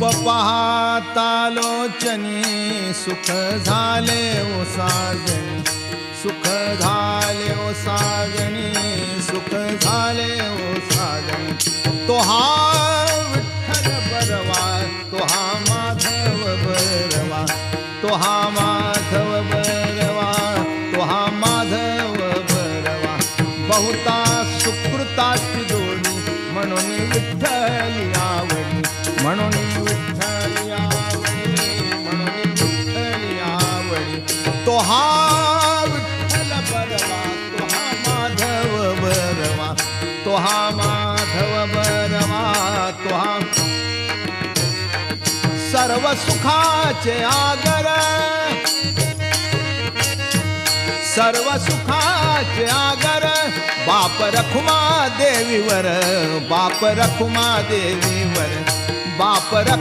रूप पाहता सुख झाले ओ साजनी सुख झाले ओ साजनी सुख झाले ओ साजनी. तो हा विठ्ठल बरवा तो हा माधव बरवा तो हा माधव बरवा तो हा माधव बरवा. बहुता सुकृताची जोडी म्हणून विठ्ठली आवडी म्हणून तो हा विठ्ठल बरवा तो हा माधव बरवा तो हा माधव बरवा तो हा सर्व सुखाचे आगर सर्व सुखाचे आगर बाप रखुमा देवीवर बाप रखुमा देवीवर बाप रख